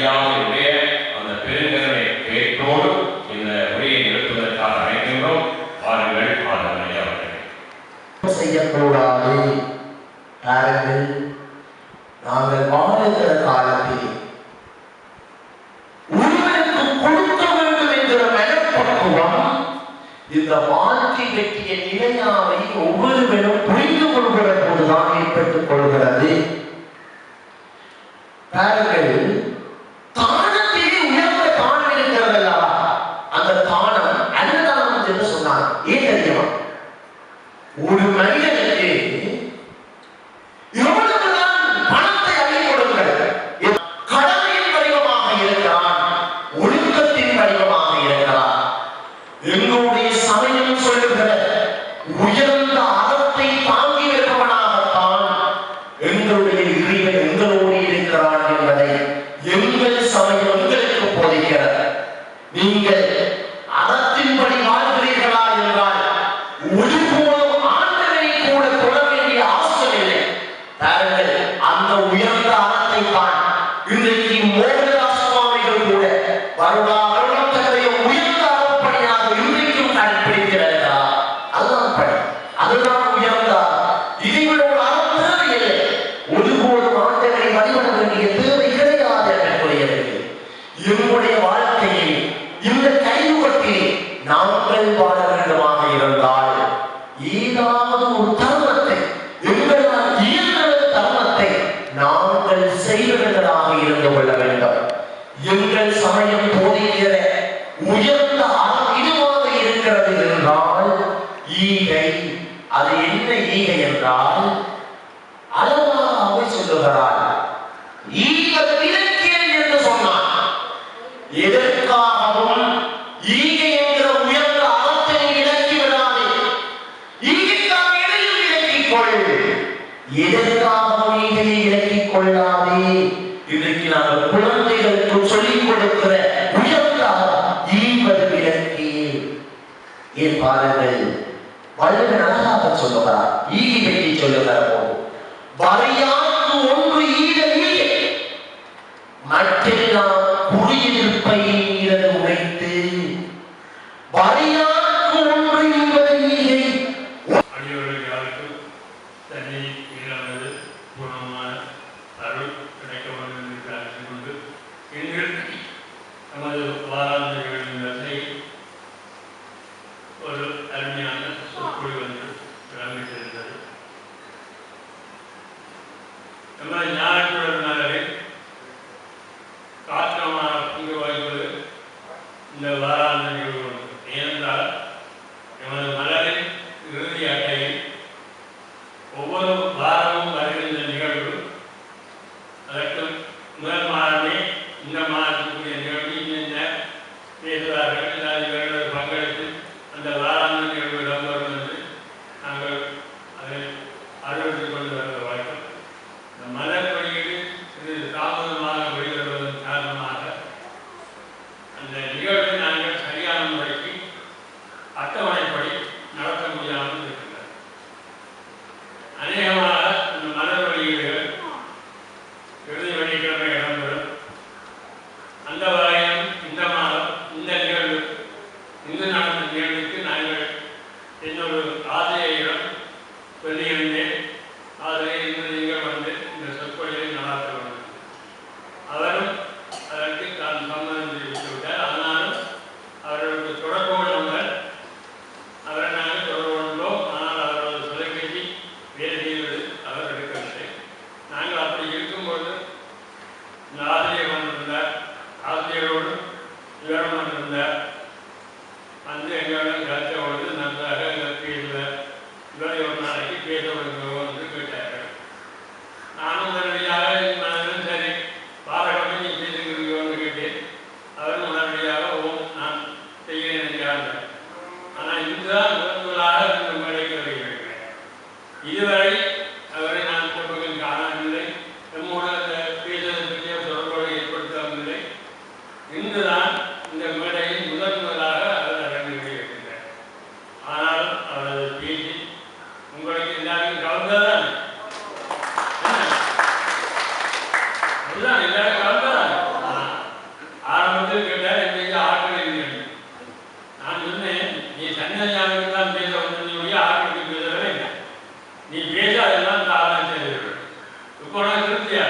அழியாமல் இருக்கிய அந்த பெருங்கருணை பேட்டோடு இந்த உரையை நிறுத்துவதற்காக அழைக்கின்றோம். வாருங்கள் ஆதரவழி அவர்கள். செய்யக்கூடாது. யாரென்று நாங்கள் ஒரு மனிதனுக்கு எவ்வளவுதான் பணத்தை அறிந்து கொடுங்கள். வடிவமாக இருக்கிறான் ஒழுக்கத்தின் வடிவமாக இருக்கிறான். எங்களுடைய சமயம் சொல்லுகிற உயர்ந்த அறத்தை தாங்கி இருப்பவனாகத்தான் எங்களுடைய இறைவன் எங்களோடு இருக்கிறான் என்பதை எங்கள் சமயம் எங்களுக்கு போதிக்கிறது. நீங்கள் இன்றைக்கு மோகனதாஸ் சுவாமிகள் கூட வரலாறு ஈகை. அது என்ன ஈகை என்றால் அளவாக சொல்லுகிறார் ஈகல் இலக்கியம் என்று சொன்னார் எதற்காகவும் ஈகை என்கிற உயர்ந்த அறத்தை இலக்கி விடாதே. ஈகைக்காக எதையும் இலக்கிக் கொள். எதற்காகவும் ஈகையை இலக்கிக் கொள்ளாதே. இன்றைக்கு சொல்லிக் கொடுக்கிற உயர்ந்த ஈகல் இலக்கியே ஏன் பாருங்கள் வள்ளல் அழகாக சொல்லுகிறார். ஈடு பற்றி சொல்லுகிற போது வரையாக்கு ஒன்று ஈடு மற்றெல்லாம் குடியிருப்பை Come on, Niagara. ചെയ്യുന്ന രീതികൾ വളരെ இன்றுதான் இந்த மேடையில் முதன் முதலாக அவர் நடந்து விடுகின்றார் ஆனால் அவரது பேச்சு உங்களுக்கு எல்லாருக்கும் கலந்ததான். அதுதான் எல்லாரும் கலந்ததான். ஆரம்பத்தில் கேட்டால் இன்றைக்கு ஆட்கள் நான் சொன்னேன் நீ தன்னிலையாக தான் பேச வந்தீங்க ஆட்களுக்கு பேசவே நீ பேச அதெல்லாம் தாராளம் செய்து இப்போ நான் திருப்தியா?